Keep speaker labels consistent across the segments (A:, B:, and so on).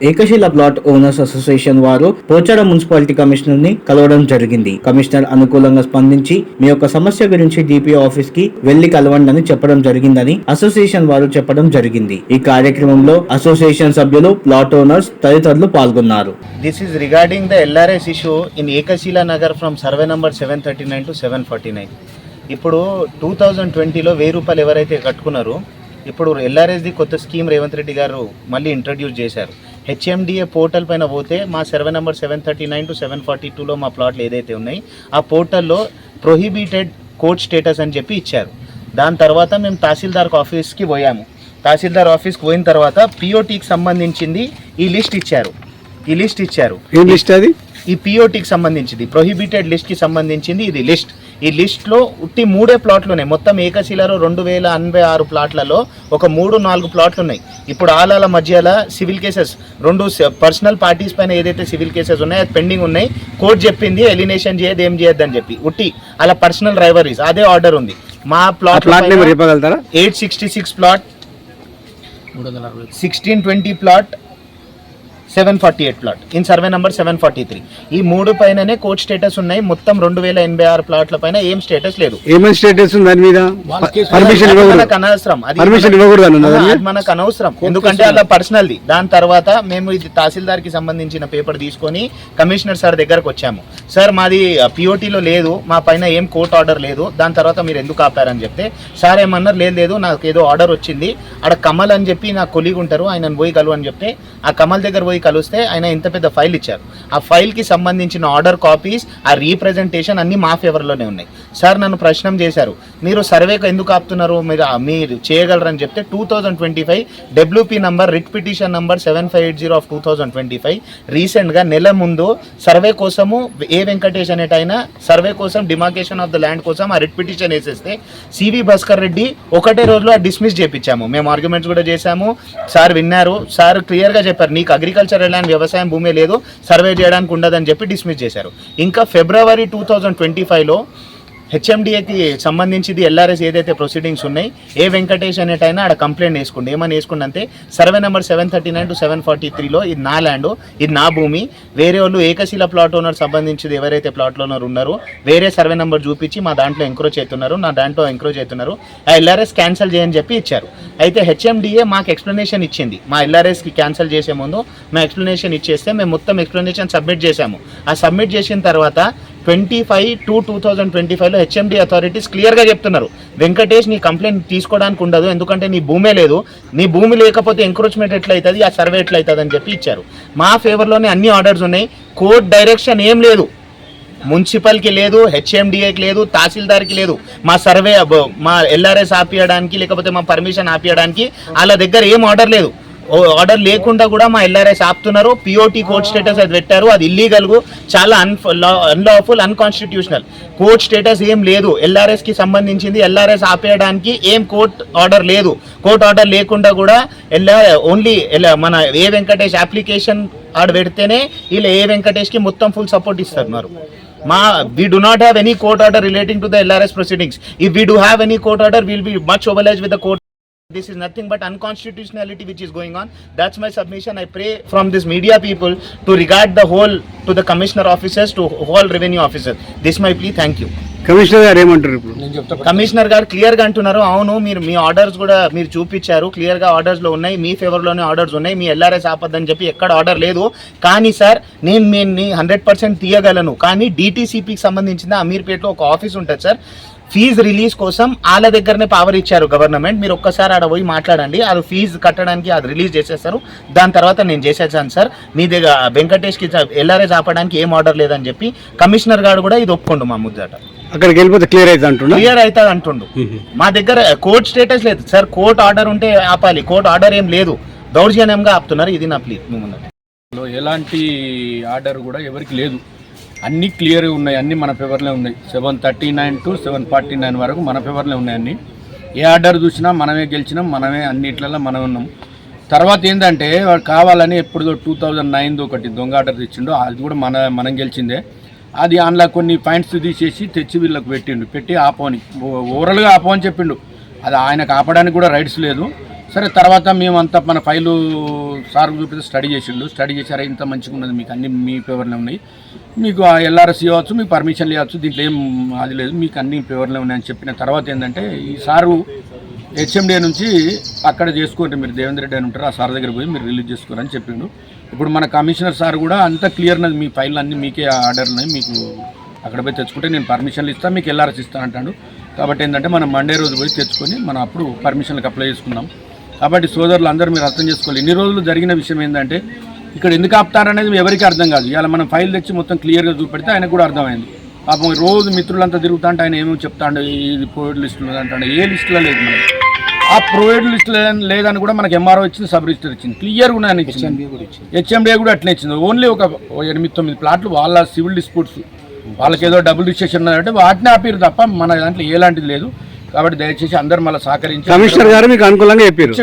A: ఏకశిల plot owners association వారు పోచాడ municipality కమిషనర్ని కలవడం జరిగింది. కమిషనర్ అనుకూలంగా స్పందించి మీ యొక్క సమస్య గురించి డిపిఓ ఆఫీస్కి వెళ్ళి కలవండి అని చెప్పడం జరిగిందని అసోసియేషన్ వారు చెప్పడం జరిగింది. ఈ కార్యక్రమంలో అసోసియేషన్ సభ్యులు ప్లాట్ ఓనర్స్ తదితరులు పాల్గొన్నారు.
B: This is regarding the LRS issue in Ekashila Nagar from survey number seven thirty nine to seven forty nine ఇప్పుడు టూ థౌజండ్ ట్వంటీలో వెయ్యి రూపాయలు ఎవరైతే కట్టుకున్నారో ఇప్పుడు ఎల్ఆర్ఎస్ది కొత్త స్కీమ్ రేవంత్ రెడ్డి గారు మళ్ళీ ఇంట్రడ్యూస్ చేశారు. హెచ్ఎండిఏ పోర్టల్ పైన పోతే మా survey number seven thirty nine to seven forty టూలో మా ప్లాట్లు ఏదైతే ఉన్నాయి ఆ పోర్టల్లో ప్రొహిబిటెడ్ కోర్ట్ స్టేటస్ అని చెప్పి ఇచ్చారు. దాని తర్వాత మేము తహసీల్దార్ ఆఫీస్కి పోయాము. తహసీల్దార్ ఆఫీస్కి పోయిన తర్వాత పిఓటీకి సంబంధించింది ఈ లిస్ట్ ఇచ్చారు. ఈ లిస్ట్ ఇచ్చారు.
C: ఏం లిస్ట్ అది?
B: ఈ పిఓటీకి సంబంధించింది ప్రొహిబిటెడ్ లిస్ట్కి సంబంధించింది ఇది లిస్ట్. ఈ లిస్ట్లో ఉట్టి మూడే ప్లాట్లు ఉన్నాయి మొత్తం ఏకశిలలో రెండు వేల ఎనభై ఆరు ప్లాట్లలో ఒక మూడు నాలుగు ప్లాట్లు ఉన్నాయి ఇప్పుడు ఆలాల మధ్యలో సివిల్ కేసెస్ రెండు పర్సనల్ పార్టీస్ పైన ఏదైతే సివిల్ కేసెస్ ఉన్నాయో అది పెండింగ్ ఉన్నాయి. కోర్టు చెప్పింది ఎలినేషన్ చేయదు ఏం చేయొద్దు అని చెప్పి. ఉట్టి అలా పర్సనల్ రైవరీస్ అదే ఆర్డర్ ఉంది. మా
C: plot
B: eight sixty six plot sixteen twenty plot seven forty eight plot in survey number seven forty three ఈ మూడు పైననే కోర్ట్ స్టేటస్ ఉన్నాయి. మొత్తం రెండు వేల ఎనభై ఆరు ప్లాట్ల పైన ఏం స్టేటస్ లేదు.
C: ఏమైనా స్టేటస్ ఉంది దాని మీద? పర్మిషన్
B: అది
C: ఇవ్వకూడదు.
B: మనకు అనవసరం. అది
C: పర్మిషన్
B: మనకు-
C: ఇవ్వకూడదు
B: అది అనవసరం. ఎందుకంటే అలా పర్సనల్ది దాని తర్వాత మేము ఇది తహసీల్దార్కి సంబంధించిన పేపర్ తీసుకొని కమిషనర్ సార్ దగ్గరకు వచ్చాము. సార్ మాది పిఓటీలో లేదు. మా పైన ఏం కోర్ట్ ఆర్డర్ లేదు. దాని తర్వాత మీరు ఎందుకు ఆపారని చెప్తే సార్ ఏమన్నారు? లేదు లేదు. నాకు ఏదో ఆర్డర్ వచ్చింది. ఆడ కమల్ అని చెప్పి నా కొలీగ్ ఉంటారు. ఆయన పోయి కలువు అని చెప్తే ఆ కమల్ దగ్గర పోయి కలిస్తే ఆయన ఇంత పెద్ద ఫైల్ ఇచ్చారు. ఆ ఫైల్కి సంబంధించిన ఆర్డర్ కాపీస్ ఆ రీప్రజెంటేషన్ అన్ని మా ఫేవర్లోనే ఉన్నాయి. సార్ నన్ను ప్రశ్న చేశారు మీరు సర్వేకు ఎందుకు ఆపుతున్నారు? మీరు మీరు చేయగలరని చెప్తే two thousand twenty five WP number writ petition number seven five eight zero of two thousand twenty five రీసెంట్గా నెల ముందు సర్వే కోసము ఏ వెంకటేష్ అనేటైనా సర్వే కోసం డిమార్కేషన్ ఆఫ్ ద ల్యాండ్ కోసం ఆ రిట్ పిటిషన్ వేసేస్తే సివి భాస్కర్ రెడ్డి ఒకటే రోజులో డిస్మిస్ చేపించాము. మేము ఆర్గ్యుమెంట్స్ కూడా చేశాము. సార్ విన్నారు. సార్ క్లియర్గా చెప్పారు నీకు అగ్రికల్చర్ ల్యాండ్ వ్యవసాయం భూమి లేదు సర్వే చేయడానికి ఉండదని చెప్పి డిస్మిస్ చేశారు. ఇంకా ఫిబ్రవరి టూ థౌజండ్ ట్వంటీ ఫైవ్లో హెచ్ఎండిఏకి సంబంధించింది ఎల్ఆర్ఎస్ ఏదైతే ప్రొసీడింగ్స్ ఉన్నాయి ఏ వెంకటేష్ అనేటైనా ఆడ కంప్లైంట్ వేసుకోండి. ఏమని వేసుకుంటే survey number seven thirty nine to seven forty త్రీలో ఇది నా ల్యాండ్ ఇది నా భూమి. వేరే వాళ్ళు ఏకశీల ప్లాట్ ఓనర్ సంబంధించింది ఎవరైతే ప్లాట్ ఓనర్ ఉన్నారో వేరే సర్వే నెంబర్ చూపించి మా దాంట్లో ఎంక్రోచ్ అవుతున్నారు నా దాంట్లో ఎంక్రోచ్ అవుతున్నారు ఆ ఎల్ఆర్ఎస్ క్యాన్సిల్ చేయని చెప్పి ఇచ్చారు. అయితే హెచ్ఎండిఏ మాకు ఎక్స్ప్లెనేషన్ ఇచ్చింది. మా ఎల్ఆర్ఎస్కి క్యాన్సిల్ చేసే ముందు మా ఎక్స్ప్లెనేషన్ ఇచ్చేస్తే మేము మొత్తం ఎక్స్ప్లెనేషన్ సబ్మిట్ చేశాము. ఆ సబ్మిట్ చేసిన తర్వాత twenty five two two thousand twenty ఫైవ్లో హెచ్ఎండి అథారిటీస్ క్లియర్గా చెప్తున్నారు. వెంకటేష్ నీ కంప్లైంట్ తీసుకోవడానికి ఉండదు ఎందుకంటే నీ భూమే లేదు. నీ భూమి లేకపోతే ఎంక్రోచ్మెంట్ ఎట్లయితుంది? ఆ సర్వే ఎట్లయితుంది అని చెప్పి ఇచ్చారు. మా ఫేవర్లోనే అన్ని ఆర్డర్స్ ఉన్నాయి. కోర్ట్ డైరెక్షన్ ఏం లేదు. మున్సిపల్కి లేదు హెచ్ఎండిఏకి లేదు తహసీల్దార్కి లేదు. మా సర్వే మా ఎల్ఆర్ఎస్ ఆపియడానికి లేకపోతే మా పర్మిషన్ ఆపియడానికి వాళ్ళ దగ్గర ఏం ఆర్డర్ లేదు. ఆర్డర్ లేకుండా కూడా మా ఎల్ఆర్ఎస్ ఆపుతున్నారు. పిఓటి కోర్ట్ స్టేటస్ అది పెట్టారు. అది ఇల్లీగల్ చాలా un unlawful unconstitutional court status ఏం లేదు. ఎల్ఆర్ఎస్కి సంబంధించింది ఎల్ఆర్ఎస్ ఆపేయడానికి ఏం కోర్ట్ ఆర్డర్ లేదు. కోర్ట్ ఆర్డర్ లేకుండా కూడా ఎల్ఆర్ ఓన్లీ మన ఏ వెంకటేష్ అప్లికేషన్ ఆడ పెడితేనే వీళ్ళు ఏ వెంకటేష్కి మొత్తం ఫుల్ సపోర్ట్ ఇస్తున్నారు. మా we do not have any court order relating to the LRS proceedings. If we do have any court order, we'll be much obliged with the court. This is nothing but unconstitutionality which is going on. That's my submission. I pray from this media people to regard the whole to the commissioner officers to all revenue officers. This my plea. Thank you.
C: Commissioner గారు ఏమంటారు ఇప్పుడు
B: commissioner గారు క్లియర్గా అంటున్నారు అవును మీరు మీ orders కూడా మీరు చూపించారు క్లియర్గా ఆర్డర్స్లో ఉన్నాయి మీ ఫేవర్లోనే ఆర్డర్స్ ఉన్నాయి మీ ఎల్ఆర్ఎస్ ఆపద్దని చెప్పి ఎక్కడ ఆర్డర్ లేదు కానీ సార్ నేను మీ హండ్రెడ్ పర్సెంట్ తీయగలను కానీ డిటీసీపీకి సంబంధించిన అమీర్పేటలో ఒక ఆఫీస్ ఉంటుంది సార్ ఫీజు రిలీజ్ కోసం వాళ్ళ దగ్గరనే పవర్ ఇచ్చారు గవర్నమెంట్ మీరు ఒక్కసారి ఆడ పోయి మాట్లాడండి. అది ఫీజు కట్టడానికి అది రిలీజ్ చేసేస్తారు. దాని తర్వాత నేను చేసేసాను సార్. మీ దగ్గర వెంకటేష్కి ఎల్ఆర్ఎస్ ఆపడానికి ఏం ఆర్డర్ లేదని చెప్పి కమిషనర్ గారు కూడా ఇది ఒప్పుకోండు మా ముద్దట.
C: అక్కడికి వెళ్ళిపోతే క్లియర్ అవుతుంది అంటున్నా
B: క్లియర్ అవుతుంది అంటుండు. మా దగ్గర కోర్ట్ స్టేటస్ లేదు. సార్ కోర్ట్ ఆర్డర్ ఉంటే ఆపాలి. కోర్ట్ ఆర్డర్ ఏం లేదు. దౌర్జన్యంగా ఆపుతున్నారు. ఇది నా ప్లీ మీ ముందట.
D: లో ఎలాంటి ఆర్డర్ కూడా ఎవరికి లేదు. అన్నీ క్లియర్గా ఉన్నాయి అన్నీ మన పేపర్లే ఉన్నాయి. Seven thirty nine to seven forty nine వరకు మన పేపర్లే ఉన్నాయి అన్నీ. ఏ ఆర్డర్ చూసినా మనమే గెలిచినాం మనమే అన్నిట్లలో మనం ఉన్నాం. తర్వాత ఏంటంటే వాడు కావాలని ఎప్పుడుదో టూ థౌజండ్ నైన్ది ఒకటి దొంగ ఆర్డర్ తెచ్చిండో అది కూడా మన మనం గెలిచిందే. అది అందులో కొన్ని పాయింట్స్ తీసేసి తెచ్చి వీళ్ళకి పెట్టిండు. పెట్టి ఆపోని ఓ- ఓవరాల్గా ఆపో అని చెప్పిండు. అది ఆయనకు ఆపడానికి కూడా రైట్స్ లేదు. సరే తర్వాత మేమంతా మన ఫైలు సార్ చూపితే స్టడీ చేసిండు. స్టడీ చేశారా ఇంత మంచిగా ఉన్నది మీకు అన్ని మీ పేపర్లో ఉన్నాయి. మీకు ఎల్ఆర్ఎస్ ఇవ్వచ్చు మీకు పర్మిషన్ ఇవ్వచ్చు దీంట్లో ఏం అది లేదు మీకు అన్ని పేపర్లో ఉన్నాయని చెప్పిన తర్వాత ఏంటంటే ఈ సారు హెచ్ఎండిఏ నుంచి అక్కడ చేసుకోండి మీరు దేవేంద్ర రెడ్డి అని ఉంటారు ఆ సార్ దగ్గర పోయి మీరు రిలీజ్ చేసుకోరని చెప్పిండు. ఇప్పుడు మన కమిషనర్ సార్ కూడా అంత క్లియర్ ఉన్నది మీ ఫైల్ అన్ని మీకే ఆర్డర్ ఉన్నాయి మీకు అక్కడ పోయి తెచ్చుకుంటే నేను పర్మిషన్లు ఇస్తాను మీకు ఎల్ఆర్ఎస్ ఇస్తాను అంటాడు. కాబట్టి ఏంటంటే మనం మండే రోజు పోయి తెచ్చుకొని మనం అప్పుడు పర్మిషన్లకు అప్లై చేసుకుందాం. కాబట్టి సోదరులు అందరూ మీరు అర్థం చేసుకోవాలి. ఇన్ని రోజులు జరిగిన విషయం ఏంటంటే ఇక్కడ ఎందుకు ఆపుతారనేది ఎవరికి అర్థం కాదు. ఇవాళ మనం ఫైల్ తెచ్చి మొత్తం క్లియర్గా చూపెడితే ఆయనకు కూడా అర్థమైంది. పాపం రోజు మిత్రులంతా తిరుగుతా అంటే ఆయన ఏమో చెప్తాడు ఇది ప్రొవైడ్ లిస్టులో అంటాడు ఏ లిస్టులో లేదు మనకి. ఆ ప్రొవైడ్ లిస్టులో లేదని కూడా మనకి ఎంఆర్ఓ ఇచ్చింది సబ్ రిజిస్టర్ ఇచ్చింది. క్లియర్ కూడా అని ఇచ్చింది. హెచ్ఎండిఏ కూడా అట్లే ఇచ్చింది. ఓన్లీ ఒక ఎనిమిది తొమ్మిది ప్లాట్లు వాళ్ళ సివిల్ డిస్ప్యూట్స్ వాళ్ళకి ఏదో డబుల్ రిజిస్ట్రేషన్ ఉన్నదంటే వాటిని ఆపిరు తప్ప మన దాంట్లో ఎలాంటిది లేదు. కాబట్టి దయచేసి అందరు మళ్ళీ సహకరించి
C: కమిషనర్ గారు మీకు అనుకూలంగా చెప్పారు.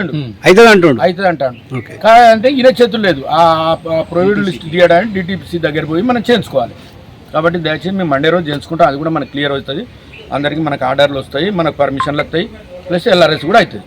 C: అవుతుంది అంటుండు
D: అవుతుంది అంటాను కా- అంటే ఈయన చేతులు లేదు. ఆ ప్రొవైడ్ లిస్ట్ తీయడానికి డిటిపిసి దగ్గర పోయి మనం చేయించుకోవాలి. కాబట్టి దయచేసి మేము మండే రోజు చేయించుకుంటాం. అది కూడా మనకు క్లియర్ అవుతుంది. అందరికీ మనకు ఆర్డర్లు వస్తాయి మనకు పర్మిషన్లు వస్తాయి ప్లస్ ఎల్ఆర్ఎస్ కూడా అవుతుంది.